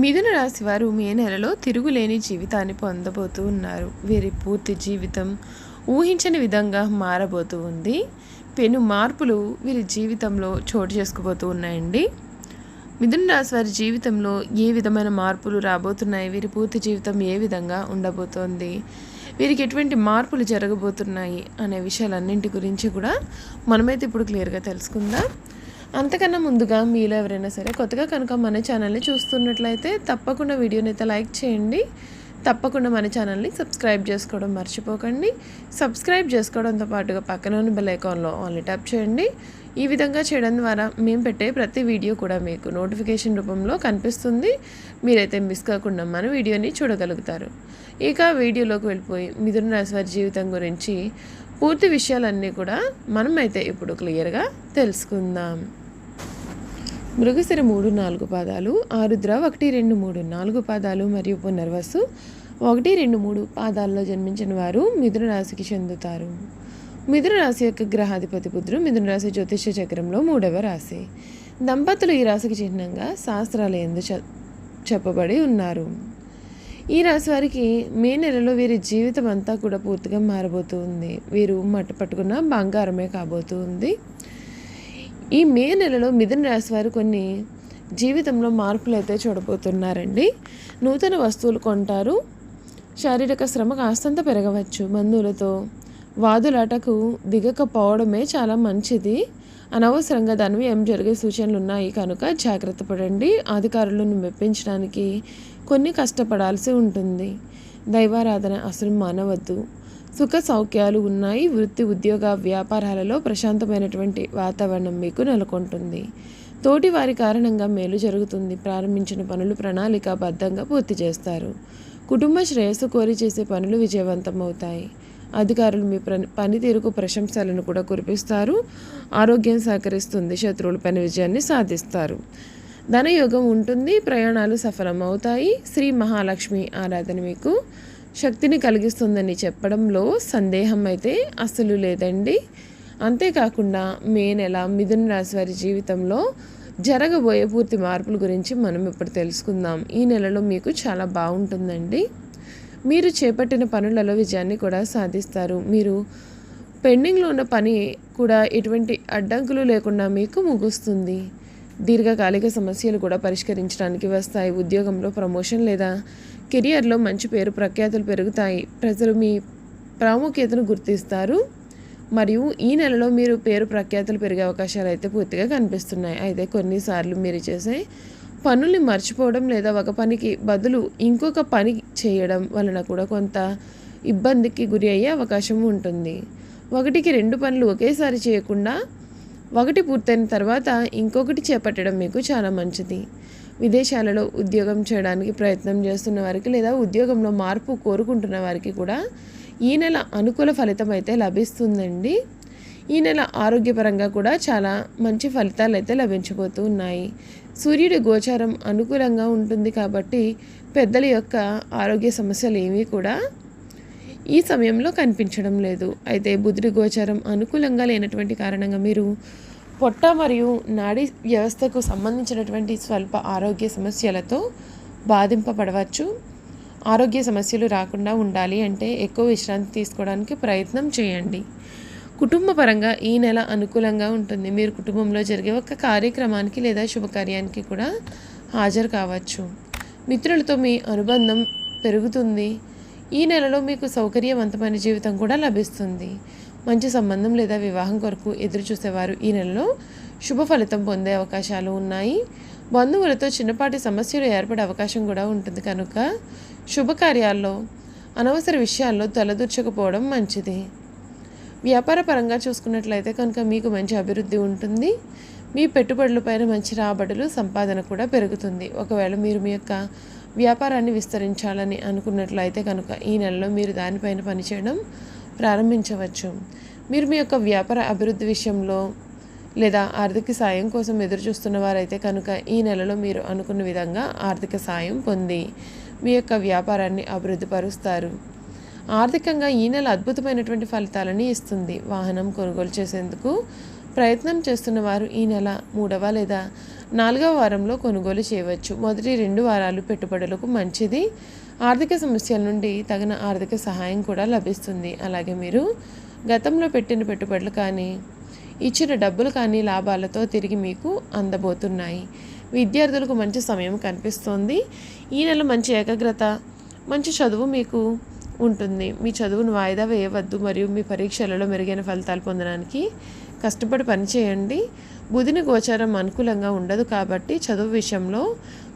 మిథున రాశి వారు మే నెలలో తిరుగులేని జీవితాన్ని పొందబోతూ ఉన్నారు. వీరి పూర్తి జీవితం ఊహించని విధంగా మారబోతూ ఉంది. పెను మార్పులు వీరి జీవితంలో చోటు చేసుకోబోతూ ఉన్నాయండి. మిథున రాశి వారి జీవితంలో ఏ విధమైన మార్పులు రాబోతున్నాయి? వీరి పూర్తి జీవితం ఏ విధంగా ఉండబోతోంది? వీరికి ఎటువంటి మార్పులు జరగబోతున్నాయి? అనే విషయాలన్నింటి గురించి కూడా మనమైతే ఇప్పుడు క్లియర్గా తెలుసుకుందాం. అంతకన్నా ముందుగా మీలో ఎవరైనా సరే కొత్తగా కనుక మన ఛానల్ని చూస్తున్నట్లయితే తప్పకుండా వీడియోని అయితే లైక్ చేయండి. తప్పకుండా మన ఛానల్ని సబ్స్క్రైబ్ చేసుకోవడం మర్చిపోకండి. సబ్స్క్రైబ్ చేసుకోవడంతో పాటుగా పక్కన ఉన్న బెల్ ఐకాన్లో ఆన్లీ ట్యాప్ చేయండి. ఈ విధంగా చేయడం ద్వారా మేము పెట్టే ప్రతి వీడియో కూడా మీకు నోటిఫికేషన్ రూపంలో కనిపిస్తుంది. మీరైతే మిస్ కాకుండా మన వీడియోని చూడగలుగుతారు. ఇక వీడియోలోకి వెళ్ళిపోయి మిథున రాశి వారి జీవితం గురించి పూర్తి విషయాలన్నీ కూడా మనమైతే ఇప్పుడు క్లియర్గా తెలుసుకుందాం. మృగశిర మూడు నాలుగు పాదాలు ఆరుద్ర ఒకటి రెండు మూడు నాలుగు పాదాలు మరియు పునర్వసు ఒకటి రెండు మూడు పాదాల్లో జన్మించిన వారు మిథున రాశికి చెందుతారు. మిథున రాశి యొక్క గ్రహాధిపతి పుత్రుడు మిథున రాశి జ్యోతిష చక్రంలో మూడవ రాశి. దంపతులు ఈ రాశికి చిహ్నంగా శాస్త్రాలు ఎందు చెప్పబడి ఉన్నారు. ఈ రాశి వారికి మే నెలలో వీరి జీవితం అంతా కూడా పూర్తిగా మారబోతుంది. వీరు మట్ట పట్టుకున్న బంగారమే కాబోతుంది. ఈ మే నెలలో మిథున రాశి వారు కొన్ని జీవితంలో మార్పులు అయితే చూడబోతున్నారండి. నూతన వస్తువులు కొంటారు. శారీరక శ్రమ కాస్తంత పెరగవచ్చు. బంధువులతో వాదులాటకు దిగకపోవడమే చాలా మంచిది. అనవసరంగా దానివి ఏం జరిగే సూచనలు ఉన్నాయి కనుక జాగ్రత్త పడండి. అధికారులను మెప్పించడానికి కొన్ని కష్టపడాల్సి ఉంటుంది. దైవారాధన అసలు మానవద్దు. సుఖ సౌఖ్యాలు ఉన్నాయి. వృత్తి ఉద్యోగ వ్యాపారాలలో ప్రశాంతమైనటువంటి వాతావరణం మీకు నెలకొంటుంది. తోటి వారి కారణంగా మేలు జరుగుతుంది. ప్రారంభించిన పనులు ప్రణాళికాబద్ధంగా పూర్తి చేస్తారు. కుటుంబ శ్రేయస్సు కోరి చేసే పనులు విజయవంతమవుతాయి. అధికారులు మీ పనితీరుకు ప్రశంసలను కూడా కురిపిస్తారు. ఆరోగ్యం సహకరిస్తుంది శత్రువులపైన విజయాన్ని సాధిస్తారు. ధనయోగం ఉంటుంది ప్రయాణాలు సఫలమవుతాయి. శ్రీ మహాలక్ష్మి ఆరాధన మీకు శక్తిని కలిగిస్తుందని చెప్పడంలో సందేహం అయితే అస్సలు లేదండి. అంతేకాకుండా మే నెల మిథున రాశి వారి జీవితంలో జరగబోయే పూర్తి మార్పుల గురించి మనం ఇప్పుడు తెలుసుకుందాం. ఈ నెలలో మీకు చాలా బాగుంటుందండి. మీరు చేపట్టిన పనులలో విజయాన్ని కూడా సాధిస్తారు. మీరు పెండింగ్లో ఉన్న పని కూడా ఎటువంటి అడ్డంకులు లేకుండా మీకు ముగుస్తుంది. దీర్ఘకాలిక సమస్యలు కూడా పరిష్కరించడానికి వస్తాయి. ఉద్యోగంలో ప్రమోషన్ లేదా కెరియర్లో మంచి పేరు ప్రఖ్యాతులు పెరుగుతాయి. ప్రజలు మీ ప్రాముఖ్యతను గుర్తిస్తారు. మరియు ఈ నెలలో మీరు పేరు ప్రఖ్యాతులు పెరిగే అవకాశాలు అయితే పూర్తిగా కనిపిస్తున్నాయి. అయితే కొన్నిసార్లు మీరు చేసే పనుల్ని మర్చిపోవడం లేదా ఒక పనికి బదులు ఇంకొక పని చేయడం వలన కూడా కొంత ఇబ్బందికి గురి అయ్యే అవకాశం ఉంటుంది. ఒకటికి రెండు పనులు ఒకేసారి చేయకుండా ఒకటి పూర్తయిన తర్వాత ఇంకొకటి చేపట్టడం మీకు చాలా మంచిది. విదేశాలలో ఉద్యోగం చేయడానికి ప్రయత్నం చేస్తున్న వారికి లేదా ఉద్యోగంలో మార్పు కోరుకుంటున్న వారికి కూడా ఈ నెల అనుకూల ఫలితం అయితే లభిస్తుందండి. ఈ నెల ఆరోగ్యపరంగా కూడా చాలా మంచి ఫలితాలు అయితే లభించబోతూ ఉన్నాయి. సూర్యుడి గోచారం అనుకూలంగా ఉంటుంది కాబట్టి పెద్దల యొక్క ఆరోగ్య సమస్యలు ఏమీ కూడా ఈ సమయంలో కనిపించడం లేదు. అయితే బుధుడి గోచారం అనుకూలంగా లేనటువంటి కారణంగా మీరు పొట్ట మరియు నాడీ వ్యవస్థకు సంబంధించినటువంటి స్వల్ప ఆరోగ్య సమస్యలతో బాధింపబడవచ్చు. ఆరోగ్య సమస్యలు రాకుండా ఉండాలి అంటే ఎక్కువ విశ్రాంతి తీసుకోవడానికి ప్రయత్నం చేయండి. కుటుంబపరంగా ఈ నెల అనుకూలంగా ఉంటుంది. మీరు కుటుంబంలో జరిగే ఒక కార్యక్రమానికి లేదా శుభకార్యానికి కూడా హాజరు కావచ్చు. మిత్రులతో మీ అనుబంధం పెరుగుతుంది. ఈ నెలలో మీకు సౌకర్యవంతమైన జీవితం కూడా లభిస్తుంది. మంచి సంబంధం లేదా వివాహం కొరకు ఎదురు చూసేవారు ఈ నెలలో శుభ ఫలితం పొందే అవకాశాలు ఉన్నాయి. బంధువులతో చిన్నపాటి సమస్యలు ఏర్పడే అవకాశం కూడా ఉంటుంది. కనుక శుభకార్యాల్లో అనవసర విషయాల్లో తలదూర్చకపోవడం మంచిది. వ్యాపార పరంగా చూసుకున్నట్లయితే కనుక మీకు మంచి అభివృద్ధి ఉంటుంది. మీ పెట్టుబడులపైన మంచి రాబడులు సంపాదన కూడా పెరుగుతుంది. ఒకవేళ మీరు మీ యొక్క వ్యాపారాన్ని విస్తరించాలని అనుకున్నట్లయితే కనుక ఈ నెలలో మీరు దానిపైన పనిచేయడం ప్రారంభించవచ్చు. మీరు మీ యొక్క వ్యాపార అభివృద్ధి విషయంలో లేదా ఆర్థిక సాయం కోసం ఎదురు చూస్తున్న వారైతే కనుక ఈ నెలలో మీరు అనుకున్న విధంగా ఆర్థిక సాయం పొంది మీ యొక్క వ్యాపారాన్ని అభివృద్ధి పరుస్తారు ఆర్థికంగా ఈ నెల అద్భుతమైనటువంటి ఫలితాలని ఇస్తుంది. వాహనం కొనుగోలు చేసేందుకు ప్రయత్నం చేస్తున్న వారు ఈ నెల మూడవ లేదా నాలుగవ వారంలో కొనుగోలు చేయవచ్చు. మొదటి రెండు వారాలు పెట్టుబడులకు మంచిది. ఆర్థిక సమస్యల నుండి తగిన ఆర్థిక సహాయం కూడా లభిస్తుంది. అలాగే మీరు గతంలో పెట్టిన పెట్టుబడులు కానీ ఇచ్చిన డబ్బులు కానీ లాభాలతో తిరిగి మీకు అందబోతున్నాయి. విద్యార్థులకు మంచి సమయం కనిపిస్తోంది. ఈ నెల మంచి ఏకాగ్రత మంచి చదువు మీకు ఉంటుంది. మీ చదువును వాయిదా వేయవద్దు మరియు మీ పరీక్షలలో మెరుగైన ఫలితాలు పొందడానికి కష్టపడి పనిచేయండి బుధిని గోచారం అనుకూలంగా ఉండదు కాబట్టి చదువు విషయంలో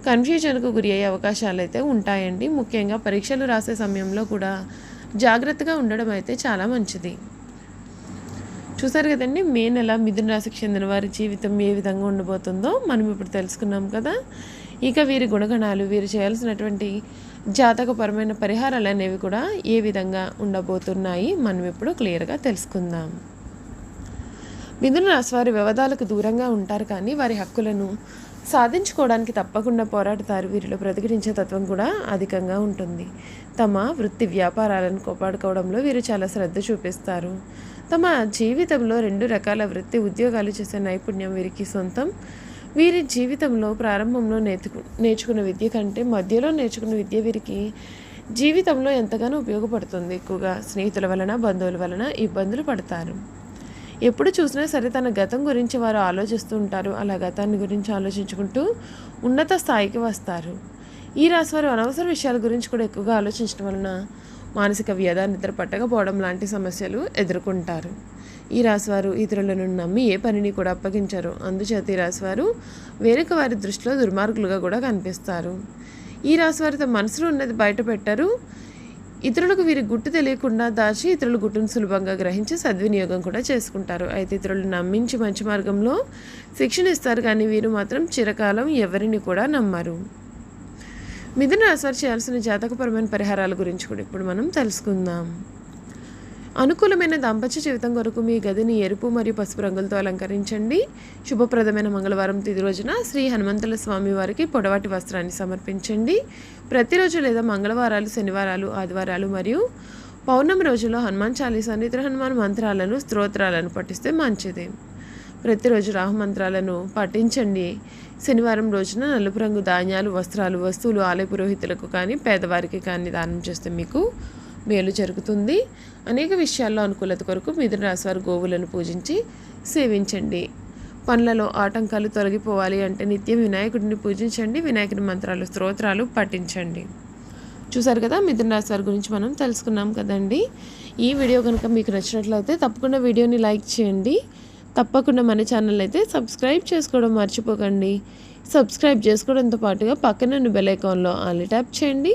కన్ఫ్యూజన్కు గురి అయ్యే అవకాశాలు అయితే ఉంటాయండి. ముఖ్యంగా పరీక్షలు రాసే సమయంలో కూడా జాగ్రత్తగా ఉండడం అయితే చాలా మంచిది. చూసారు కదండి మే నెల మిథున రాశికి చెందిన వారి జీవితం ఏ విధంగా ఉండబోతుందో మనం ఇప్పుడు తెలుసుకున్నాం కదా. ఇక వీరి గుణగణాలు వీరు చేయాల్సినటువంటి జాతకపరమైన పరిహారాలు అనేవి కూడా ఏ విధంగా ఉండబోతున్నాయి మనం ఇప్పుడు క్లియర్గా తెలుసుకుందాం. మిథున రాశి వారి వ్యవధాలకు దూరంగా ఉంటారు కానీ వారి హక్కులను సాధించుకోవడానికి తప్పకుండా పోరాడతారు. వీరిలో ప్రతిఘటించే తత్వం కూడా అధికంగా ఉంటుంది. తమ వృత్తి వ్యాపారాలను కాపాడుకోవడంలో వీరు చాలా శ్రద్ధ చూపిస్తారు. తమ జీవితంలో రెండు రకాల వృత్తి ఉద్యోగాలు చేసే నైపుణ్యం వీరికి సొంతం. వీరి జీవితంలో ప్రారంభంలో నేర్చుకు నేర్చుకున్న విద్య కంటే మధ్యలో నేర్చుకున్న విద్య వీరికి జీవితంలో ఎంతగానో ఉపయోగపడుతుంది. ఎక్కువగా స్నేహితుల వలన బంధువుల వలన ఇబ్బందులు పడతారు. ఎప్పుడు చూసినా సరే తన గతం గురించి వారు ఆలోచిస్తూ ఉంటారు. అలా గతాన్ని గురించి ఆలోచించుకుంటూ ఉన్నత స్థాయికి వస్తారు. ఈ రాశి వారు అనవసర విషయాల గురించి కూడా ఎక్కువగా ఆలోచించడం వలన మానసిక వ్యధ నిద్ర పట్టకపోవడం లాంటి సమస్యలు ఎదుర్కొంటారు. ఈ రాశివారు ఇతరులను నమ్మి ఏ పనిని కూడా అప్పగించరు. అందుచేత ఈ రాశివారు వేరొక వారి దృష్టిలో దుర్మార్గులుగా కూడా కనిపిస్తారు. ఈ రాశివారు తమ మనసులో ఉన్నది బయటపెట్టరు ఇతరులకు వీరి గుట్టు తెలియకుండా దాచి ఇతరుల గుట్టును సులభంగా గ్రహించి సద్వినియోగం కూడా చేసుకుంటారు. అయితే ఇతరులు నమ్మించి మంచి మార్గంలో శిక్షణ ఇస్తారు కానీ వీరు మాత్రం చిరకాలం ఎవరిని కూడా నమ్మరు. మిథున రాశివారు చేయాల్సిన జాతకపరమైన పరిహారాల గురించి కూడా ఇప్పుడు మనం తెలుసుకుందాం. అనుకూలమైన దాంపత్య జీవితం కొరకు మీ గదిని ఎరుపు మరియు పసుపు రంగులతో అలంకరించండి. శుభప్రదమైన మంగళవారం తిది రోజున శ్రీ హనుమంతుల స్వామి వారికి పొడవాటి వస్త్రాన్ని సమర్పించండి. ప్రతిరోజు లేదా మంగళవారాలు శనివారాలు ఆదివారాలు మరియు పౌర్ణమి రోజుల్లో హనుమాన్ చాలీసాని ఇతర హనుమాన్ మంత్రాలను స్తోత్రాలను పఠిస్తే మంచిది. ప్రతిరోజు రాహు మంత్రాలను పఠించండి. శనివారం రోజున నలుపు రంగు ధాన్యాలు వస్త్రాలు వస్తువులు ఆలయ పురోహితులకు కానీ పేదవారికి కానీ దానం చేస్తే మీకు మేలు జరుగుతుంది. అనేక విషయాల్లో అనుకూలత కొరకు మిథున రాశి గోవులను పూజించి సేవించండి. పనులలో ఆటంకాలు తొలగిపోవాలి అంటే నిత్యం వినాయకుడిని పూజించండి. వినాయకుడి మంత్రాలు స్తోత్రాలు పఠించండి. చూసారు కదా మిథున రాశి వారి గురించి మనం తెలుసుకున్నాం కదండి. ఈ వీడియో కనుక మీకు నచ్చినట్లయితే తప్పకుండా వీడియోని లైక్ చేయండి. తప్పకుండా మన ఛానల్ అయితే సబ్స్క్రైబ్ చేసుకోవడం మర్చిపోకండి. సబ్స్క్రైబ్ చేసుకోవడంతో పాటుగా పక్కన బెల్ ఐకాన్లో ఆల్ ట్యాప్ చేయండి.